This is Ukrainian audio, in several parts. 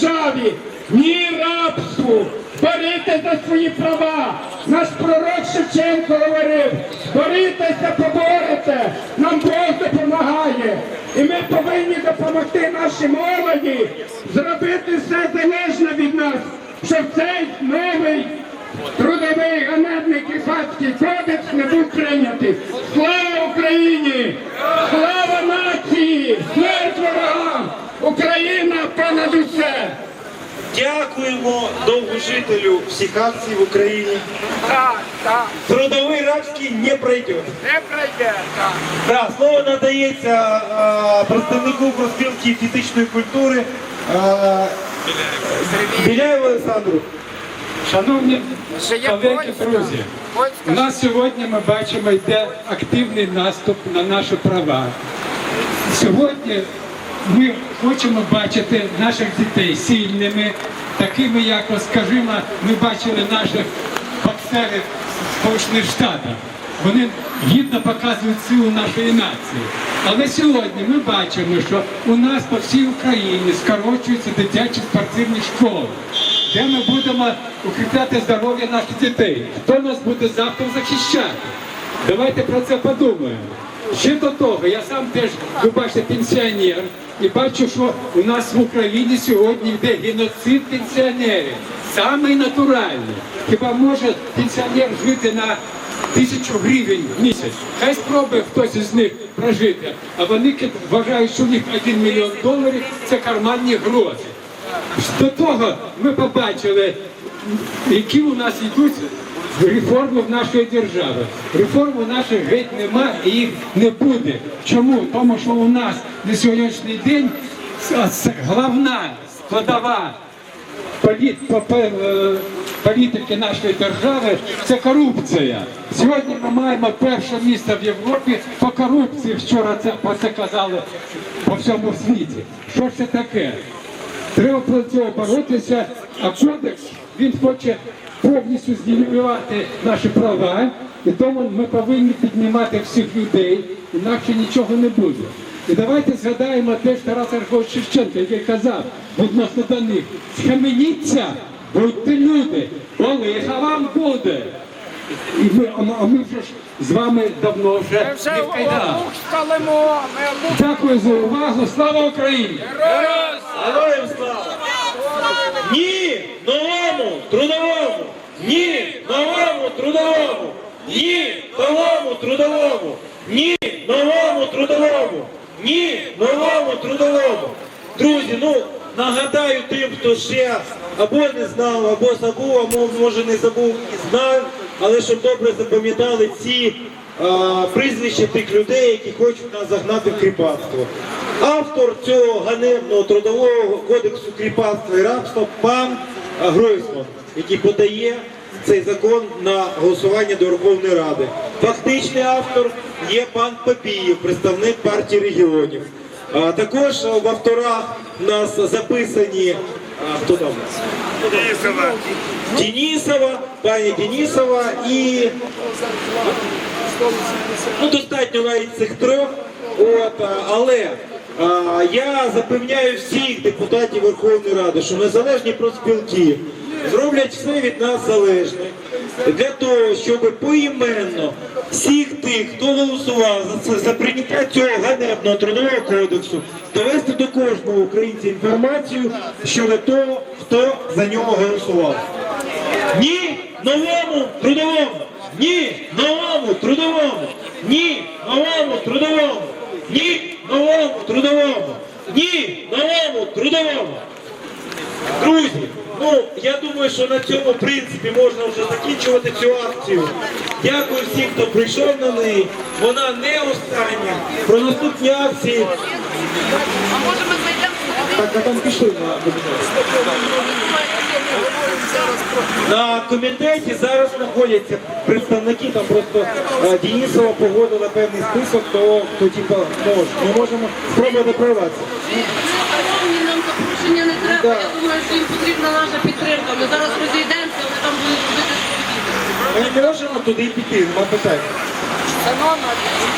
державі, ні рабству. Борітеся за свої права. Наш пророк Шевченко говорив, борітеся, поборете, нам Бог допомагає. І ми повинні допомогти нашій молоді зробити все залежне від нас, щоб цей новий трудовий ганебний кріпацький кодекс не був прийнятий. Слава Україні! Слава нації! Смерть ворогам! Україна понад усе! Дякуємо довгожителю всіх акцій в Україні. Так, так, Трудовий рабський не пройде. не пройде, так. Да, слово надається е, представнику профспілки фізичної культури е, Біляєву Олександру. Шановні колеги, друзі, у нас сьогодні ми бачимо йде активний наступ на наші права. Сьогодні ми хочемо бачити наших дітей сильними, такими, як, скажімо, ми бачили наших боксерів Сполучених Штатів. Вони гідно показують силу нашої нації. Але сьогодні ми бачимо, що у нас по всій Україні скорочуються дитячі спортивні школи, де ми будемо укріпляти здоров'я наших дітей. Хто нас буде завтра захищати? Давайте про це подумаємо. Ще до того, я сам теж, ви бачите, пенсіонер, і бачу, що у нас в Україні сьогодні йде геноцид пенсіонерів, самий натуральний. Хіба може пенсіонер жити на тисячу гривень в місяць? Хай спробує хтось із них прожити, а вони вважають, що у них один мільйон доларів це карманні гроші. До того ми побачили, які у нас йдуть реформи в нашої держави. Реформи наших геть нема і їх не буде. Чому? Тому що у нас на сьогоднішній день головна складова е, політики нашої держави це корупція. Сьогодні ми маємо перше місце в Європі по корупції. Вчора це про це казали по всьому світі. Що це таке? Треба про це боротися, а кодекс він хоче повністю знівелювати наші права, і тому ми повинні піднімати всіх людей, інакше нічого не буде. І давайте згадаємо теж Тараса Григоровича Шевченка, який казав відносно до них, схаменіться, будьте люди, бо лиха вам буде. І ми, а ми- а ми вже ж з вами давно Ми вже вже не в кайданах. обух ми обух Дякую за увагу. Слава Україні! Героям слава! Ні новому трудовому! Ні новому трудовому! Ні новому трудовому! Ні новому трудовому! Ні новому трудовому! Друзі, ну нагадаю тим, хто ще або не знав, або забув, або може не забув і знав, але щоб добре запам'ятали ці а, прізвища тих людей, які хочуть нас загнати в кріпацтво. Автор цього ганебного трудового кодексу кріпацтва і рабства пан Гройсман, який подає цей закон на голосування до Верховної Ради. Фактичний автор є пан Папієв, представник партії регіонів. Також в авторах у нас записані хто там? Денисова. Денисова, пані Денисова і ну, достатньо навіть цих трьох. От, але я запевняю всіх депутатів Верховної Ради, що незалежні профспілки зроблять все від нас залежне для того, щоб поіменно всіх тих, хто голосував за це за прийняття цього ганебного трудового кодексу, довести до кожного українця інформацію щодо того, хто за нього голосував. Ні новому трудовому! Ні новому трудовому! Ні новому трудовому! Ні новому трудовому! Ні новому! Друзі, ну я думаю, що на цьому принципі можна вже закінчувати цю акцію. Дякую всім, хто прийшов на неї. Вона не остання. Про наступні акції. Так, а там пішли на На комітеті зараз знаходяться представники, там просто е, Денисова погодила певний список того, хто типа може. Ми можемо спробувати прорватися. Шановні, нам запрошення не треба. Да. Я думаю, що їм потрібна наша підтримка. Ми зараз розійдемося, вони там будуть робити свої. Ми можемо туди піти, нема питань.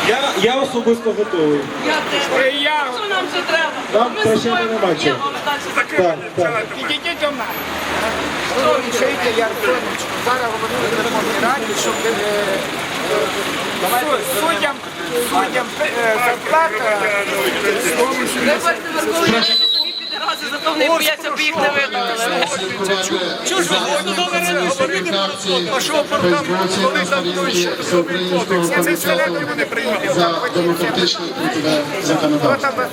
Я, я особисто готовий. Я теж. Що нам це треба? Нам Ми з прощати тобою нема чого. ділимо далі. Так, так. Підійдіть до мене. Чуєте, я сонечко, зараз говорили в Верховній Раді, щоб е, е, суддям, суддям е, зарплата Ви бачите, Самі зато вони бояться, бо їх не видали. Чого ж ви говорите Фейсбуці на сторінці Всеукраїнського комітету за демократичне законодавство.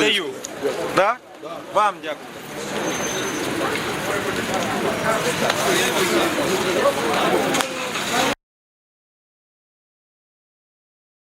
Даю. Да? Вам дякую. Thank you.